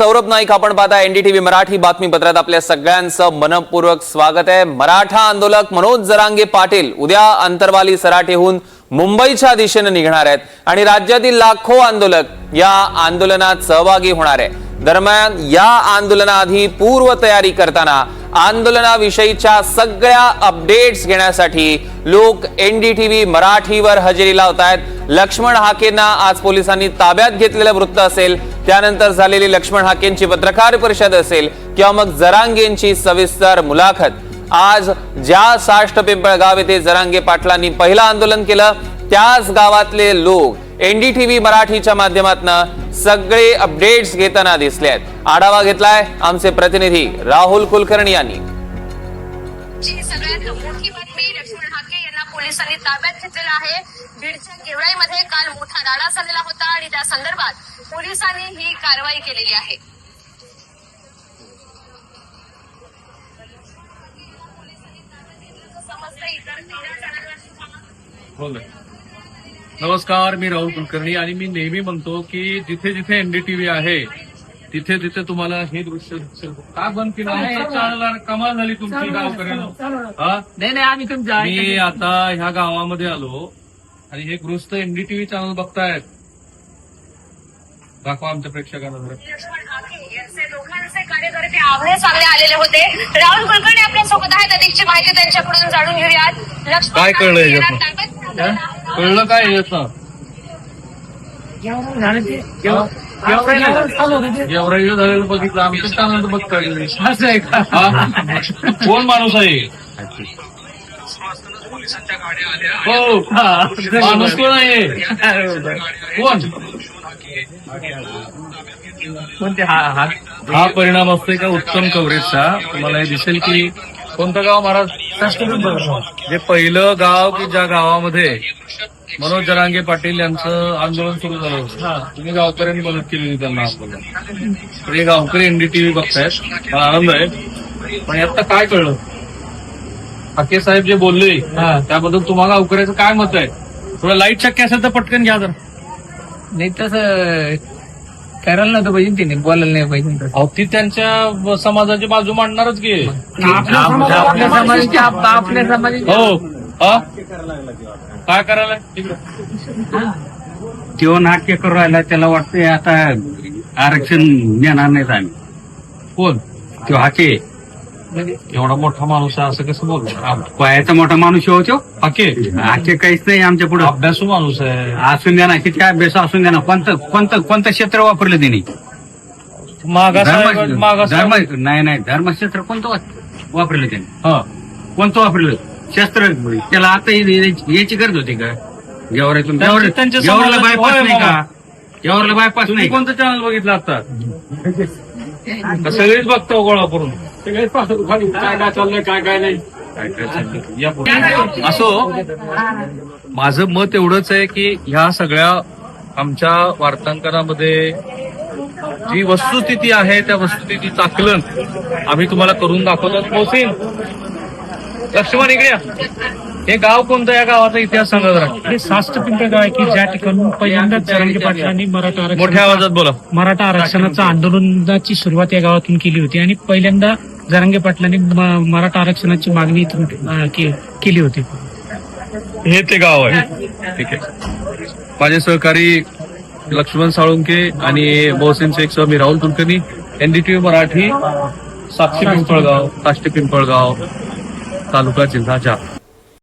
सौरभ नाईक आपण पाहता एनडीटीव्ही मराठी बातमीपत्रात आपल्या सगळ्यांचं मनपूर्वक स्वागत आहे. मराठा आंदोलक मनोज जरांगे पाटील उद्या अंतरवाली सराठेहून मुंबईच्या दिशेने निघणार आहेत आणि राज्यातील लाखो आंदोलक या आंदोलनात सहभागी होणार आहे दरम्यान या आंदोलनाआधी पूर्व तयारी करताना आंदोलनाविषयीच्या सगळ्या अपडेट्स घेण्यासाठी लोक एनडीटीव्ही मराठीवर हजेरी लावत आहेत लक्ष्मण हाकेंना आज पोलिसांनी ताब्यात घेतलेलं वृत्त असेल. त्यानंतर झालेली लक्ष्मण हाकेंची पत्रकार परिषद असेल किंवा मग जरांगेंची सविस्तर मुलाखत. आज ज्या साष्ट पिंपळगाव येथे जरांगे पाटलांनी पहिलं आंदोलन केलं त्याच गावातले लोक एनडीटीव्ही मराठीच्या माध्यमातून सगळे अपडेट्स घेताना दिसले आहेत आढावा घेतलाय आमचे प्रतिनिधी राहुल कुलकर्णी यांनी. जी सगळ्यात मोठी बातमी लक्ष्मण हाके यांना पोलिसांनी ताब्यात घेतलेलं आहे. बीडच्या काल मोठा राडा झालेला होता आणि त्या संदर्भात पोलिसांनी ही कारवाई केलेली आहे. नमस्कार मी राहुल कुलकर्णी आणि मी नेहमी म्हणतो की जिथे जिथे एनडीटीव्ही आहे तिथे तिथे तुम्हाला हे दृश्य दिसेल. का बंद केलं? चालणार कमाल झाली तुमची गावकऱ्यांना. नाही नाही आम्ही तुमच्या मी आता ह्या गावामध्ये आलो आणि हे गृहस्थ एनडीटीव्ही चॅनल बघतायत. दाखवा आमच्या प्रेक्षकांना कार्यकर्ते आव्हाने सामने आलेले होते. राहुल कुलकर्णी आपल्यासोबत आहेत. अधिकची माहिती त्यांच्याकडून जाणून घेऊयात. काय कळलं. कळलं काय याचं एवढं झालेलं बघितलं आमच्या चॅनल बघताय असं आहे का? हा? कोण माणूस आहे? हो. माणूस कोण आहे? कोण? कोणते? हा हा. हा परिणाम असतोय का उत्तम कव्हरेजचा? तुम्हाला हे दिसेल की कोणतं गाव महाराज? जे पहिलं गाव की ज्या गावामध्ये मनोज जरांगे पाटील यांचं आंदोलन सुरू झालं होतं. तुम्ही गावकऱ्यांनी मदत केली होती त्यांना आपल्याला हे गावकरी एनडीटीव्ही बघतायत. मला आनंद आहे. पण यात काय कळलं? हाके साहेब जे बोलले त्याबद्दल तुम्हाला गावकऱ्याचं काय मत आहे? थोडं लाइट शक्य असेल तर पटकन घ्या जर. नाही तसं करायला नव्हतं पाहिजे तिने बोलायला नाही पाहिजे तसं. अहो ती त्यांच्या समाजाची बाजू मांडणारच की. आपल्या समाजाची आप- आपल्या समाजाची हो हा? काय करायला? तो नाट्य करू राहिला त्याला वाटतंय आता आरक्षण देणार नाहीत आम्ही. कोण? तो हाके एवढा मोठा माणूस आहे असं कसं बोलतो पायाचा मोठा माणूस होतो हाके हाके काहीच नाही आमच्या पुढे. अभ्यासू माणूस आहे. असून द्या ना किती अभ्यास असून द्या ना. कोणतं कोणतं कोणतं क्षेत्र वापरलं त्यांनी मागास धर्म मागास धर्म नाही नाही. धर्मक्षेत्र कोणतं वा- वापरलं त्यांनी हा. कोणतं वापरलं? शस्त्र त्याला आता याची याची गरज होती का? गेवरातून त्यांचे- त्यांचे गेवराला समाजाचे- बायपास होय नाही का? बाबा. गेवराला बायपास नाही? कोणतं चॅनल बघितलं आता का सगळेच बघतो गोळा करून काय काय चाललंय काय काय नाही. असो माझं मत एवढंच आहे की ह्या सगळ्या आमच्या वार्तांकनामध्ये जी वस्तुस्थिती आहे त्या वस्तुस्थितीचं आकलन आम्ही तुम्हाला करून दाखवतो मोहसिन लक्ष्मण इकडे या. हे गाव कोणतं या गावाचा इतिहास सांगा जरा हे साष्ट पिंपळ गाव आहे की ज्या ठिकाणून पहिल्यांदाच जरांगे पाटलांनी मराठा मोठ्या आरक्षण आवाजात बोला. मराठा आरक्षणाचं आंदोलनाची सुरुवात या गावातून केली होती आणि पहिल्यांदा जरांगे पाटलांनी म- मराठा आरक्षणाची मागणी इथून अं, के- केली होती. हे ते गाव आहे. ठीक आहे. माझे सहकारी लक्ष्मण साळुंके आणि मोहसिन शेख सह मी राहुल कुलकर्णी एनडीटीव्ही मराठी साक्षी पिंपळगाव साष्टी पिंपळगाव तालुका जिल्हा जा